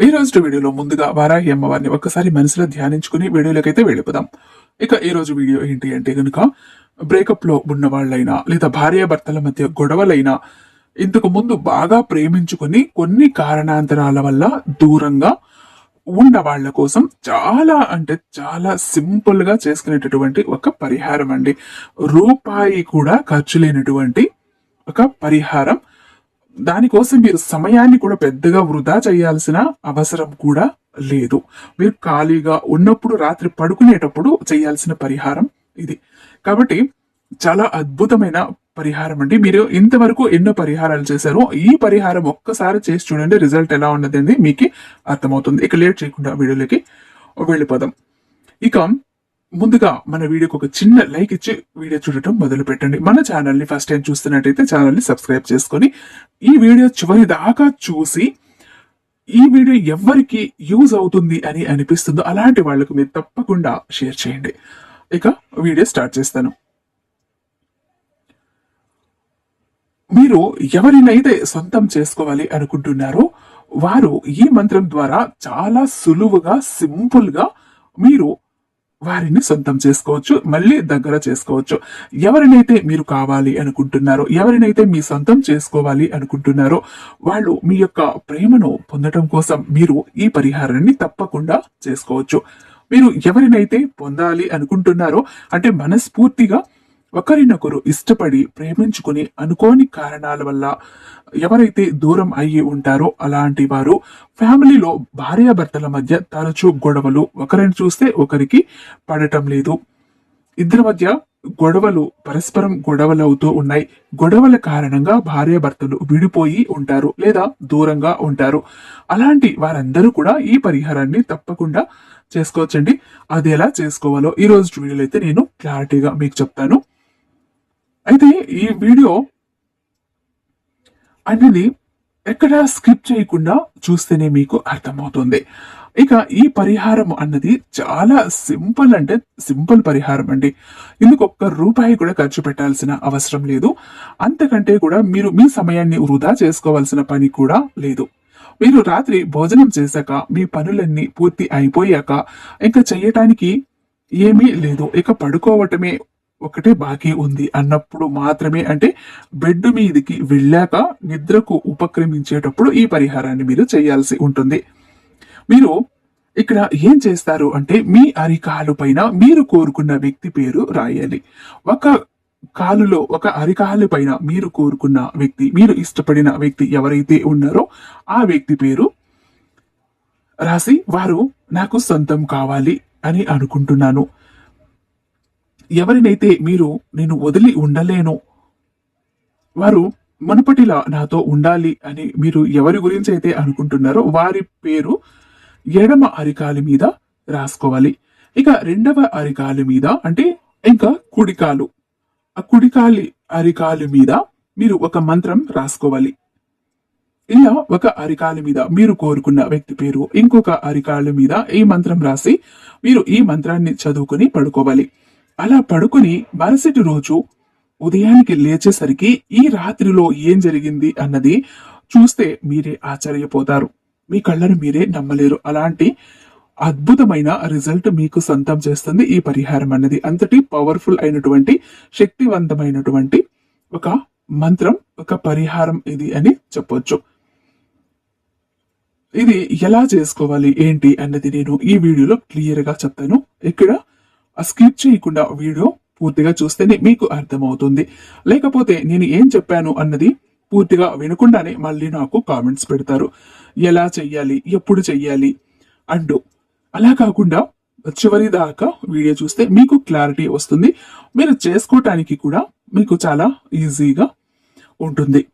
ఈ రోజు వీడియోలో ముందుగా వారాహి అమ్మవారిని ఒక్కసారి మనసులో ధ్యానించుకుని వీడియోలోకైతే వెళ్ళిపోదాం. ఇక ఈ రోజు వీడియో ఏంటి అంటే కనుక బ్రేకప్లో ఉన్న వాళ్ళైనా లేదా భార్యాభర్తల మధ్య గొడవలైనా ఇంతకు ముందు బాగా ప్రేమించుకుని కొన్ని కారణాంతరాల వల్ల దూరంగా ఉన్న వాళ్ళ కోసం చాలా అంటే చాలా సింపుల్గా చేసుకునేటటువంటి ఒక పరిహారం అండి. రూపాయి కూడా ఖర్చు లేనటువంటి ఒక పరిహారం. దానికోసం మీరు సమయాన్ని కూడా పెద్దగా వృధా చేయాల్సిన అవసరం కూడా లేదు. మీరు ఖాళీగా ఉన్నప్పుడు రాత్రి పడుకునేటప్పుడు చేయాల్సిన పరిహారం ఇది. కాబట్టి చాలా అద్భుతమైన పరిహారం అండి. మీరు ఇంతవరకు ఎన్నో పరిహారాలు చేశారు ఈ పరిహారం ఒక్కసారి చేసి చూడండి రిజల్ట్ ఎలా ఉన్నది అనేది మీకు అర్థమవుతుంది. ఇక లేట్ చేయకుండా వీడియోలోకి వెళ్ళిపోదాం. ఇక ముందుగా మన వీడియోకి ఒక చిన్న లైక్ ఇచ్చి వీడియో చూడటం మొదలు పెట్టండి మన ఛానల్ని ఫస్ట్ టైం చూస్తున్నట్టయితే ఛానల్ని సబ్స్క్రైబ్ చేసుకొని ఈ వీడియో చివరి దాకా చూసి ఈ వీడియో ఎవరికి యూజ్ అవుతుంది అని అనిపిస్తుందో అలాంటి వాళ్ళకు మీరు తప్పకుండా షేర్ చేయండి. ఇక వీడియో స్టార్ట్ చేస్తాను. మీరు ఎవరినైతే సొంతం చేసుకోవాలి అనుకుంటున్నారో వారు ఈ మంత్రం ద్వారా చాలా సులువుగా సింపుల్గా మీరు వారిని సొంతం చేసుకోవచ్చు మళ్ళీ దగ్గర చేసుకోవచ్చు. ఎవరినైతే మీరు కావాలి అనుకుంటున్నారో ఎవరినైతే మీ సొంతం చేసుకోవాలి అనుకుంటున్నారో వాళ్ళు మీ యొక్క ప్రేమను పొందడం కోసం మీరు ఈ పరిహారాన్ని తప్పకుండా చేసుకోవచ్చు. మీరు ఎవరినైతే పొందాలి అనుకుంటున్నారో అంటే మనస్ఫూర్తిగా ఒకరినొకరు ఇష్టపడి ప్రేమించుకుని అనుకోని కారణాల వల్ల ఎవరైతే దూరం అయ్యి ఉంటారో అలాంటి వారు ఫ్యామిలీలో భార్యాభర్తల మధ్య తరచూ గొడవలు. ఒకరిని చూస్తే ఒకరికి పడటం లేదు. ఇద్దరి మధ్య గొడవలు పరస్పరం గొడవలు అవుతూ ఉన్నాయి. గొడవల కారణంగా భార్యాభర్తలు విడిపోయి ఉంటారు లేదా దూరంగా ఉంటారు. అలాంటి వారందరూ కూడా ఈ పరిహారాన్ని తప్పకుండా చేసుకోవచ్చండి. అది ఎలా చేసుకోవాలో ఈ రోజు వీడియోలో అయితే నేను క్లారిటీగా మీకు చెప్తాను. అయితే ఈ వీడియో అనేది ఎక్కడ స్కిప్ చేయకుండా చూస్తేనే మీకు అర్థమవుతుంది. ఇక ఈ పరిహారం అన్నది చాలా సింపుల్ అంటే సింపుల్ పరిహారం అండి. ఇందుకు ఒక్క రూపాయి కూడా ఖర్చు పెట్టాల్సిన అవసరం లేదు. అంతకంటే కూడా మీరు మీ సమయాన్ని వృధా చేసుకోవాల్సిన పని కూడా లేదు. మీరు రాత్రి భోజనం చేశాక మీ పనులన్నీ పూర్తి అయిపోయాక ఇంకా చెయ్యటానికి ఏమీ లేదు. ఇక పడుకోవటమే ఒకటే బాకీ ఉంది అన్నప్పుడు మాత్రమే అంటే బెడ్ మీదికి వెళ్ళాక నిద్రకు ఉపక్రమించేటప్పుడు ఈ పరిహారాన్ని మీరు చేయాల్సి ఉంటుంది. మీరు ఇక్కడ ఏం చేస్తారు అంటే మీ అరికాలు పైన మీరు కోరుకున్న వ్యక్తి పేరు రాయాలి. ఒక కాలులో ఒక అరికాలు పైన మీరు కోరుకున్న వ్యక్తి మీరు ఇష్టపడిన వ్యక్తి ఎవరైతే ఉన్నారో ఆ వ్యక్తి పేరు రాసి వారు నాకు సొంతం కావాలి అని అనుకుంటున్నాను. ఎవరినైతే మీరు నేను వదిలి ఉండలేను వారు మునుపటిలా నాతో ఉండాలి అని మీరు ఎవరి గురించి అయితే అనుకుంటున్నారో వారి పేరు ఎడమ అరికాలి మీద రాసుకోవాలి. ఇక రెండవ అరికాలు మీద అంటే ఇంకా కుడికాలు. ఆ కుడికాలి అరికాలు మీద మీరు ఒక మంత్రం రాసుకోవాలి. ఇలా ఒక అరికాలు మీద మీరు కోరుకున్న వ్యక్తి పేరు ఇంకొక అరికాలు మీద ఈ మంత్రం రాసి మీరు ఈ మంత్రాన్ని చదువుకుని పడుకోవాలి. అలా పడుకుని మరుసటి రోజు ఉదయానికి లేచేసరికి ఈ రాత్రిలో ఏం జరిగింది అన్నది చూస్తే మీరే ఆశ్చర్యపోతారు. మీ కళ్ళను మీరే నమ్మలేరు. అలాంటి అద్భుతమైన రిజల్ట్ మీకు సొంతం చేస్తుంది ఈ పరిహారం అన్నది. అంతటి పవర్ఫుల్ అయినటువంటి శక్తివంతమైనటువంటి ఒక మంత్రం ఒక పరిహారం ఇది అని చెప్పొచ్చు. ఇది ఎలా చేసుకోవాలి ఏంటి అన్నది నేను ఈ వీడియోలో క్లియర్గా చెప్తాను. ఇక్కడ స్కిప్ చేయకుండా వీడియో పూర్తిగా చూస్తేనే మీకు అర్థమవుతుంది. లేకపోతే నేను ఏం చెప్పాను అన్నది పూర్తిగా వినకుండానే మళ్ళీ నాకు కామెంట్స్ పెడతారు. ఎలా చెయ్యాలి? ఎప్పుడు చెయ్యాలి? అంటూ అలా కాకుండా చివరి దాకా వీడియో చూస్తే మీకు క్లారిటీ వస్తుంది. మీరు చేసుకోవటానికి కూడా మీకు చాలా ఈజీగా ఉంటుంది.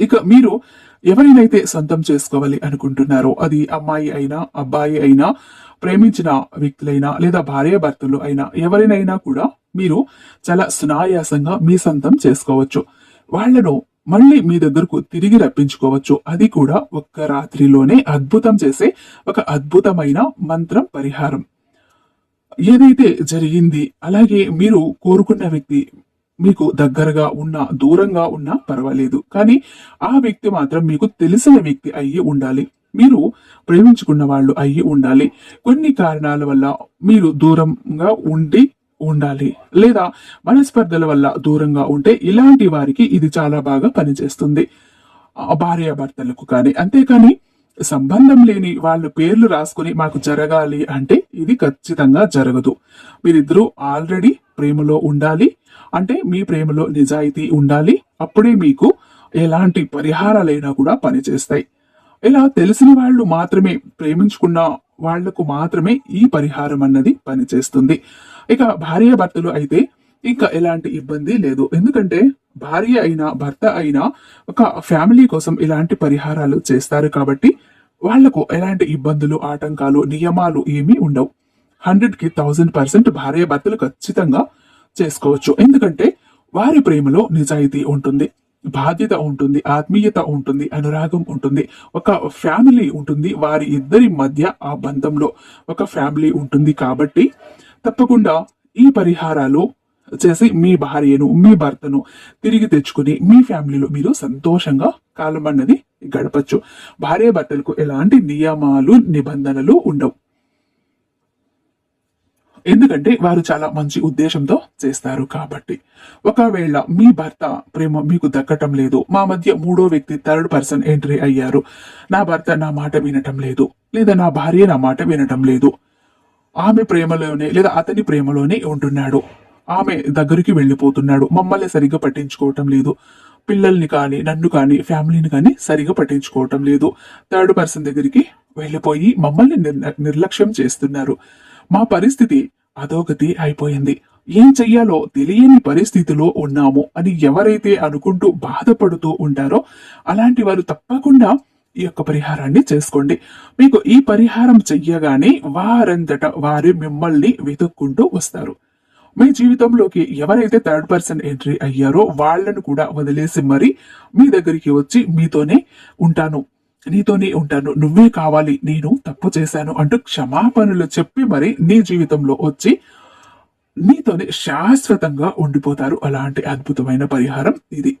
ఇక మీరు ఎవరినైతే సొంతం చేసుకోవాలి అనుకుంటున్నారో అది అమ్మాయి అయినా అబ్బాయి అయినా ప్రేమించిన వ్యక్తులైనా లేదా భార్య భర్తలు అయినా ఎవరినైనా కూడా మీరు చాలా సునాయాసంగా మీ సొంతం చేసుకోవచ్చు. వాళ్ళను మళ్ళీ మీ దగ్గరకు తిరిగి రప్పించుకోవచ్చు. అది కూడా ఒక్క రాత్రిలోనే అద్భుతం చేసే ఒక అద్భుతమైన మంత్రం పరిహారం. ఏదైతే జరిగింది అలాగే మీరు కోరుకున్న వ్యక్తి మీకు దగ్గరగా ఉన్నా దూరంగా ఉన్నా పర్వాలేదు. కానీ ఆ వ్యక్తి మాత్రం మీకు తెలిసిన వ్యక్తి అయ్యి ఉండాలి. మీరు ప్రేమించుకున్న వాళ్ళు అయ్యి ఉండాలి. కొన్ని కారణాల వల్ల మీరు దూరంగా ఉండి ఉండాలి. లేదా మనస్పర్ధల వల్ల దూరంగా ఉంటే ఇలాంటి వారికి ఇది చాలా బాగా పనిచేస్తుంది. భార్యాభర్తలకు కానీ అంతేకాని సంబంధం లేని వాళ్ళు పేర్లు రాసుకుని మాకు జరగాలి అంటే ఇది ఖచ్చితంగా జరగదు. మీరిద్దరూ ఆల్రెడీ ప్రేమలో ఉండాలి. అంటే మీ ప్రేమలో నిజాయితీ ఉండాలి. అప్పుడే మీకు ఎలాంటి పరిహారాలైనా కూడా పనిచేస్తాయి. ఇలా తెలిసిన వాళ్ళు మాత్రమే ప్రేమించుకున్న వాళ్ళకు మాత్రమే ఈ పరిహారం అన్నది పనిచేస్తుంది. ఇక భార్య భర్తలు అయితే ఇంకా ఎలాంటి ఇబ్బంది లేదు. ఎందుకంటే భార్య అయినా భర్త అయినా ఒక ఫ్యామిలీ కోసం ఇలాంటి పరిహారాలు చేస్తారు కాబట్టి వాళ్ళకు ఎలాంటి ఇబ్బందులు ఆటంకాలు నియమాలు ఏమీ ఉండవు. హండ్రెడ్కి థౌసండ్ పర్సెంట్ భార్య భర్తలు ఖచ్చితంగా చేసుకోవచ్చు. ఎందుకంటే వారి ప్రేమలో నిజాయితీ ఉంటుంది బాధ్యత ఉంటుంది ఆత్మీయత ఉంటుంది అనురాగం ఉంటుంది. ఒక ఫ్యామిలీ ఉంటుంది వారి ఇద్దరి మధ్య ఆ బంధంలో ఒక ఫ్యామిలీ ఉంటుంది కాబట్టి తప్పకుండా ఈ పరిహారాలు చేసి మీ భార్యను మీ భర్తను తిరిగి తెచ్చుకుని మీ ఫ్యామిలీలో మీరు సంతోషంగా కాలం అన్నది గడపచ్చు. భార్య భర్తలకు ఎలాంటి నియమాలు నిబంధనలు ఉండవు. ఎందుకంటే వారు చాలా మంచి ఉద్దేశంతో చేస్తారు కాబట్టి. ఒకవేళ మీ భర్త ప్రేమ మీకు దక్కటం లేదు మా మధ్య మూడో వ్యక్తి థర్డ్ పర్సన్ ఎంట్రీ అయ్యారు నా భర్త నా మాట వినటం లేదు లేదా నా భార్య నా మాట వినటం లేదు ఆమె ప్రేమలోనే లేదా అతని ప్రేమలోనే ఉంటున్నాడు ఆమె దగ్గరికి వెళ్ళిపోతున్నాడు మమ్మల్ని సరిగ్గా పట్టించుకోవటం లేదు పిల్లల్ని కానీ నన్ను కానీ ఫ్యామిలీని కానీ సరిగా పట్టించుకోవటం లేదు థర్డ్ పర్సన్ దగ్గరికి వెళ్ళిపోయి మమ్మల్ని నిర్- నిర్లక్ష్యం చేస్తున్నారు. మా పరిస్థితి అధోగతి అయిపోయింది. ఏం చెయ్యాలో తెలియని పరిస్థితిలో ఉన్నాము అని ఎవరైతే అనుకుంటూ బాధపడుతూ ఉంటారో అలాంటి వారు తప్పకుండా ఈ యొక్క పరిహారాన్ని చేసుకోండి. మీకు ఈ పరిహారం చెయ్యగానే వారంతట వారు మిమ్మల్ని వెతుక్కుంటూ వస్తారు. మీ జీవితంలోకి ఎవరైతే థర్డ్ పర్సన్ ఎంట్రీ అయ్యారో వాళ్ళను కూడా వదిలేసి మరి మీ దగ్గరికి వచ్చి మీతోనే ఉంటాను. నీతోనే ఉంటాను నువ్వే కావాలి నేను తప్పు చేశాను అంటూ క్షమాపణలు చెప్పి మరి నీ జీవితంలో వచ్చి నీతోనే శాశ్వతంగా ఉండిపోతారు. అలాంటి అద్భుతమైన పరిహారం ఇది.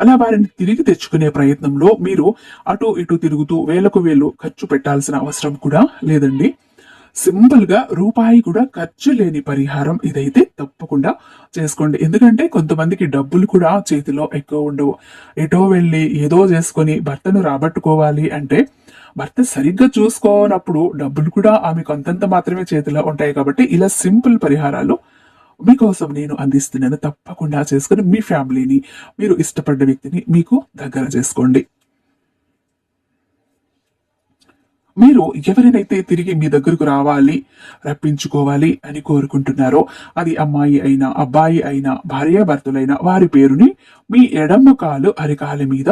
అలా వారిని తిరిగి తెచ్చుకునే ప్రయత్నంలో మీరు అటు ఇటు తిరుగుతూ వేలకు వేలు ఖర్చు పెట్టాల్సిన అవసరం కూడా లేదండి. సింపుల్గా రూపాయి కూడా ఖర్చు లేని పరిహారం ఇదైతే తప్పకుండా చేసుకోండి. ఎందుకంటే కొంతమందికి డబ్బులు కూడా చేతిలో ఎక్కువ ఉండవు. ఎటో వెళ్ళి ఏదో చేసుకొని భర్తను రాబట్టుకోవాలి అంటే భర్త సరిగ్గా చూసుకోనప్పుడు డబ్బులు కూడా ఆమె కొంతంత మాత్రమే చేతిలో ఉంటాయి కాబట్టి ఇలా సింపుల్ పరిహారాలు మీకోసం నేను అందిస్తున్నాను. తప్పకుండా చేసుకుని మీ ఫ్యామిలీని మీరు ఇష్టపడ్డ వ్యక్తిని మీకు దగ్గర చేసుకోండి. మీరు ఎవరినైతే తిరిగి మీ దగ్గరకు రావాలి రప్పించుకోవాలి అని కోరుకుంటున్నారో అది అమ్మాయి అయినా అబ్బాయి అయినా భార్యాభర్తలైన వారి పేరుని మీ ఎడమ కాలు అరికాలి మీద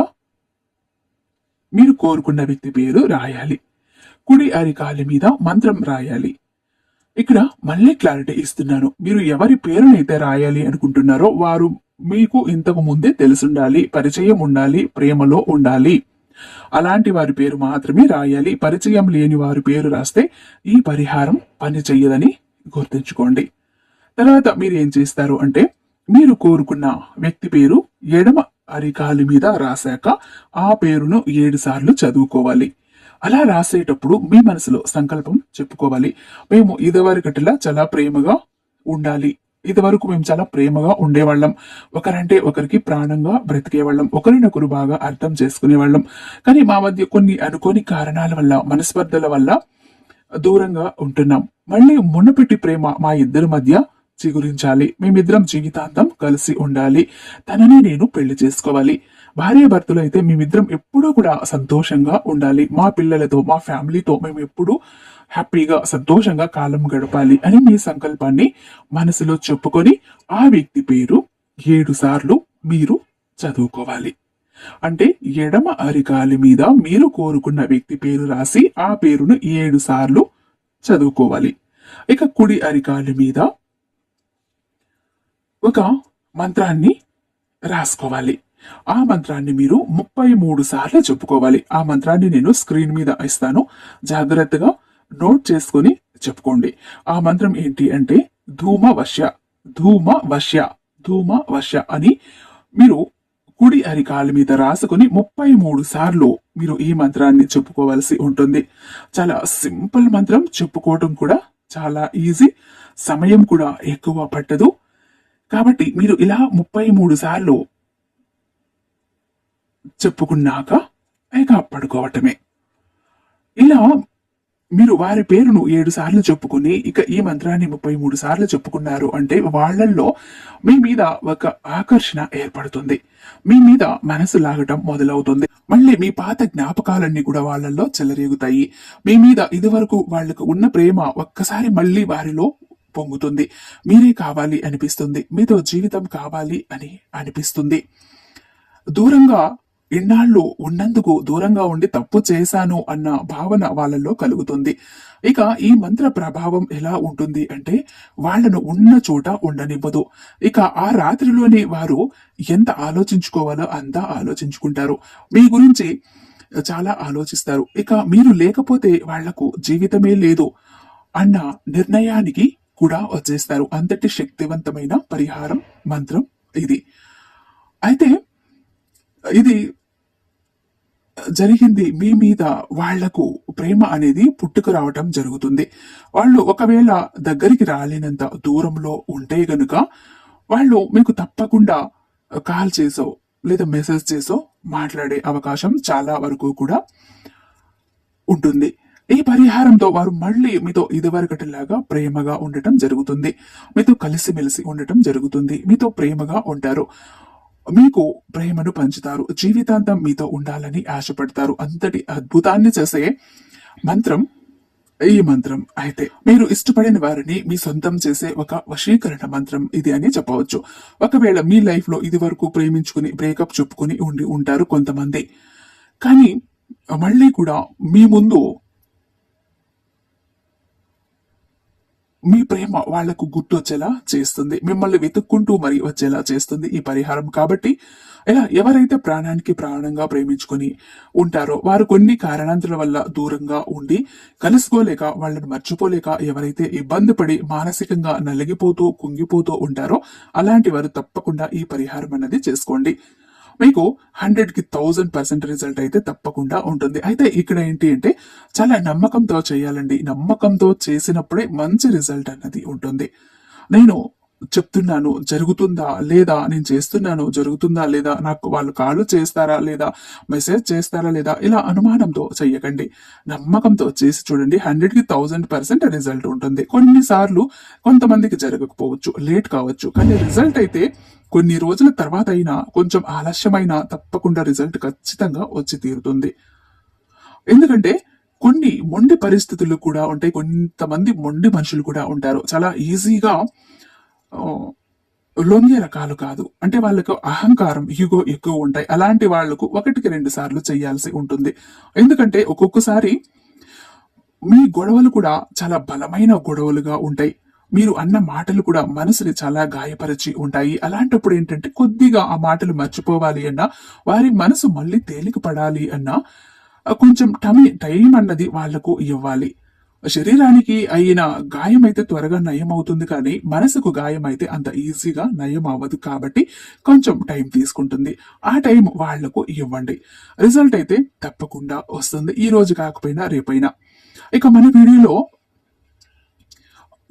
మీరు కోరుకున్న వ్యక్తి పేరు రాయాలి. కుడి అరికాలి మీద మంత్రం రాయాలి. ఇక్కడ మళ్ళీ క్లారిటీ ఇస్తున్నాను. మీరు ఎవరి పేరునైతే రాయాలి అనుకుంటున్నారో వారు మీకు ఇంతకు ముందే తెలుసుండాలి పరిచయం ఉండాలి ప్రేమలో ఉండాలి. అలాంటి వారి పేరు మాత్రమే రాయాలి. పరిచయం లేని వారి పేరు రాస్తే ఈ పరిహారం పని గుర్తుంచుకోండి. తర్వాత మీరు ఏం చేస్తారు అంటే మీరు కోరుకున్న వ్యక్తి పేరు ఎడమ అరికాలి మీద రాశాక ఆ పేరును ఏడు సార్లు చదువుకోవాలి. అలా రాసేటప్పుడు మీ మనసులో సంకల్పం చెప్పుకోవాలి. మేము ఇదివరకటిలా చాలా ప్రేమగా ఉండాలి. ఇదివరకు మేము చాలా ప్రేమగా ఉండేవాళ్ళం. ఒకరంటే ఒకరికి ప్రాణంగా బ్రతికేవాళ్ళం. ఒకరినొకరు బాగా అర్థం చేసుకునేవాళ్ళం. కానీ మా మధ్య కొన్ని అనుకోని కారణాల వల్ల మనస్పర్ధల వల్ల దూరంగా ఉంటున్నాం. మళ్ళీ మునపెట్టి ప్రేమ మా ఇద్దరి మధ్య చిగురించాలి. మేమిద్దరం జీవితాంతం కలిసి ఉండాలి. తననే నేను పెళ్ళి చేసుకోవాలి. భార్య భర్తలు అయితే మేమిద్దరం ఎప్పుడూ కూడా సంతోషంగా ఉండాలి. మా పిల్లలతో మా ఫ్యామిలీతో మేము ఎప్పుడూ హ్యాపీగా సంతోషంగా కాలం గడపాలి అని మీ సంకల్పాన్ని మనసులో చెప్పుకొని ఆ వ్యక్తి పేరు ఏడు సార్లు మీరు చదువుకోవాలి. అంటే ఎడమ అరికాలి మీద మీరు కోరుకున్న వ్యక్తి పేరు రాసి ఆ పేరును ఏడు సార్లు చదువుకోవాలి. ఇక కుడి అరికాలి మీద ఒక మంత్రాన్ని రాసుకోవాలి. ఆ మంత్రాన్ని మీరు ముప్పై మూడు సార్లు చెప్పుకోవాలి. ఆ మంత్రాన్ని నేను స్క్రీన్ మీద ఇస్తాను. జాగ్రత్తగా నోట్ చేసుకొని చెప్పుకోండి. ఆ మంత్రం ఏంటి అంటే ధూమ వశ్య ధూమ వశ్య ధూమ వశ్య అని మీరు కుడి అరికాల మీద రాసుకుని ముప్పై మూడు సార్లు మీరు ఈ మంత్రాన్ని చెప్పుకోవాల్సి ఉంటుంది. చాలా సింపుల్ మంత్రం. చెప్పుకోవటం కూడా చాలా ఈజీ. సమయం కూడా ఎక్కువ పట్టదు. కాబట్టి మీరు ఇలా ముప్పై మూడు సార్లు చెప్పుకున్నాక ఇక పడుకోవటమే. ఇలా మీరు వారి పేరును ఏడు సార్లు చెప్పుకుని ఇక ఈ మంత్రాన్ని ముప్పై మూడు సార్లు చెప్పుకున్నారు అంటే వాళ్ళల్లో మీ మీద ఒక ఆకర్షణ ఏర్పడుతుంది. మీ మీద మనసు లాగటం మొదలవుతుంది. మళ్ళీ మీ పాత జ్ఞాపకాలన్నీ కూడా వాళ్ళల్లో చెలరేగుతాయి. మీ మీద ఇదివరకు వాళ్ళకు ఉన్న ప్రేమ ఒక్కసారి మళ్ళీ వారిలో పొంగుతుంది. మీరే కావాలి అనిపిస్తుంది. మీతో జీవితం కావాలి అని అనిపిస్తుంది. దూరంగా ఇన్నాళ్ళు ఉన్నందుకు దూరంగా ఉండి తప్పు చేశాను అన్న భావన వాళ్ళల్లో కలుగుతుంది. ఇక ఈ మంత్ర ప్రభావం ఎలా ఉంటుంది అంటే వాళ్ళను ఉన్న చోట ఉండనివ్వదు. ఇక ఆ రాత్రిలోనే వారు ఎంత ఆలోచించుకోవాలో అంతా ఆలోచించుకుంటారు. మీ గురించి చాలా ఆలోచిస్తారు. ఇక మీరు లేకపోతే వాళ్ళకు జీవితమే లేదు అన్న నిర్ణయానికి కూడా వచ్చేస్తారు. అంతటి శక్తివంతమైన పరిహారం మంత్రం ఇది. అయితే ఇది జరిగింది. మీ మీద వాళ్ళకు ప్రేమ అనేది పుట్టుకు రావటం జరుగుతుంది. వాళ్ళు ఒకవేళ దగ్గరికి రాలేనంత దూరంలో ఉంటే గనుక వాళ్ళు మీకు తప్పకుండా కాల్ చేసో లేదా మెసేజ్ చేసో మాట్లాడే అవకాశం చాలా వరకు కూడా ఉంటుంది. ఈ పరిహారంతో వారు మళ్ళీ మీతో ఇదివరకటిలాగా ప్రేమగా ఉండటం జరుగుతుంది. మీతో కలిసిమెలిసి ఉండటం జరుగుతుంది. మీతో ప్రేమగా ఉంటారు. మీకు ప్రేమను పంచుతారు జీవితాంతం మీతో ఉండాలని ఆశపడతారు. అంతటి అద్భుతాన్ని చేసే మంత్రం ఈ మంత్రం అయితే మీరు ఇష్టపడిన వారిని మీ సొంతం చేసే ఒక వశీకరణ మంత్రం ఇది అని చెప్పవచ్చు. ఒకవేళ మీ లైఫ్లో ఇది వరకు ప్రేమించుకుని బ్రేకప్ చెప్పుకుని ఉండి ఉంటారు కొంతమంది. కానీ మళ్ళీ కూడా మీ ముందు మీ ప్రేమ వాళ్ళకు గుర్తొచ్చేలా చేస్తుంది. మిమ్మల్ని వెతుక్కుంటూ మరి వచ్చేలా చేస్తుంది ఈ పరిహారం. కాబట్టి ఇలా ఎవరైతే ప్రాణానికి ప్రాణంగా ప్రేమించుకొని ఉంటారో వారు కొన్ని కారణాంతరాల వల్ల దూరంగా ఉండి కలుసుకోలేక వాళ్ళని మర్చిపోలేక ఎవరైతే ఇబ్బంది పడి మానసికంగా నలిగిపోతూ కుంగిపోతూ ఉంటారో అలాంటి వారు తప్పకుండా ఈ పరిహారం అన్నది చేసుకోండి. మీకు హండ్రెడ్కి థౌజండ్ పర్సెంట్ రిజల్ట్ అయితే తప్పకుండా ఉంటుంది. అయితే ఇక్కడ ఏంటి అంటే చాలా నమ్మకంతో చేయాలండి. నమ్మకంతో చేసినప్పుడే మంచి రిజల్ట్ అన్నది ఉంటుంది. నేను చెప్తున్నాను జరుగుతుందా లేదా? నేను చేస్తున్నాను జరుగుతుందా లేదా? నాకు వాళ్ళు కాళ్ళు చేస్తారా లేదా? మెసేజ్ చేస్తారా లేదా? ఇలా అనుమానంతో చెయ్యకండి. నమ్మకంతో చేసి చూడండి. హండ్రెడ్కి థౌజండ్ పర్సెంట్ రిజల్ట్ ఉంటుంది. కొన్నిసార్లు కొంతమందికి జరగకపోవచ్చు. లేట్ కావచ్చు. కానీ రిజల్ట్ అయితే కొన్ని రోజుల తర్వాత అయినా కొంచెం ఆలస్యమైనా తప్పకుండా రిజల్ట్ ఖచ్చితంగా వచ్చి తీరుతుంది. ఎందుకంటే కొన్ని మొండి పరిస్థితులు కూడా ఉంటాయి. కొంతమంది మొండి మనుషులు కూడా ఉంటారు. చాలా ఈజీగా లొంగే రకాలు కాదు. అంటే వాళ్ళకు అహంకారం ఈగో ఎక్కువ ఉంటాయి. అలాంటి వాళ్ళకు ఒకటికి రెండు సార్లు చేయాల్సి ఉంటుంది. ఎందుకంటే ఒక్కొక్కసారి మీ గొడవలు కూడా చాలా బలమైన గొడవలుగా ఉంటాయి. మీరు అన్న మాటలు కూడా మనసుని చాలా గాయపరిచి ఉంటాయి. అలాంటప్పుడు ఏంటంటే కొద్దిగా ఆ మాటలు మర్చిపోవాలి అన్నా వారి మనసు మళ్ళీ తేలిక పడాలి అన్నా కొంచెం టమి టైం అన్నది వాళ్ళకు ఇవ్వాలి. శరీరానికి అయిన గాయం అయితే త్వరగా నయం అవుతుంది కానీ మనసుకు గాయం అయితే అంత ఈజీగా నయం అవ్వదు కాబట్టి కొంచెం టైం తీసుకుంటుంది. ఆ టైం వాళ్ళకు ఇవ్వండి. రిజల్ట్ అయితే తప్పకుండా వస్తుంది. ఈ రోజు కాకపోయినా రేపైనా. ఇక మన వీడియోలో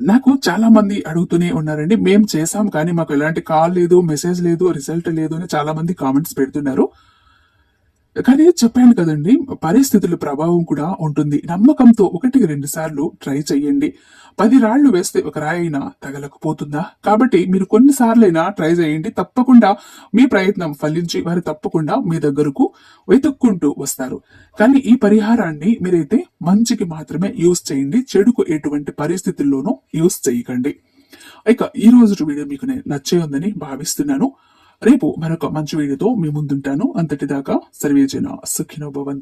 నాకు చాలా మంది అడుగుతూనే ఉన్నారండి. మేము చేసాం కానీ మాకు ఎలాంటి కాల్ లేదు మెసేజ్ లేదు రిజల్ట్ లేదు అని చాలా మంది కామెంట్స్ పెడుతున్నారు. కానీ చెప్పాను కదండి పరిస్థితుల ప్రభావం కూడా ఉంటుంది. నమ్మకంతో ఒకటికి రెండు సార్లు ట్రై చేయండి పది రాళ్ళు వేస్తే ఒక రాయి అయినా తగలకపోతుందా? కాబట్టి మీరు కొన్నిసార్లైనా ట్రై చేయండి తప్పకుండా మీ ప్రయత్నం ఫలించి వారు తప్పకుండా మీ దగ్గరకు వెతుక్కుంటూ వస్తారు. కానీ ఈ పరిహారాన్ని మీరైతే మంచికి మాత్రమే యూస్ చేయండి. చెడుకు ఎటువంటి పరిస్థితుల్లోనూ యూస్ చేయకండి ఇక ఈ రోజు వీడియో మీకు నచ్చే ఉందని భావిస్తున్నాను. రేపు మరొక మంచి వీడియోతో మీ ముందుంటాను అంతటిదాకా సర్వేజన సుఖినో భవంతు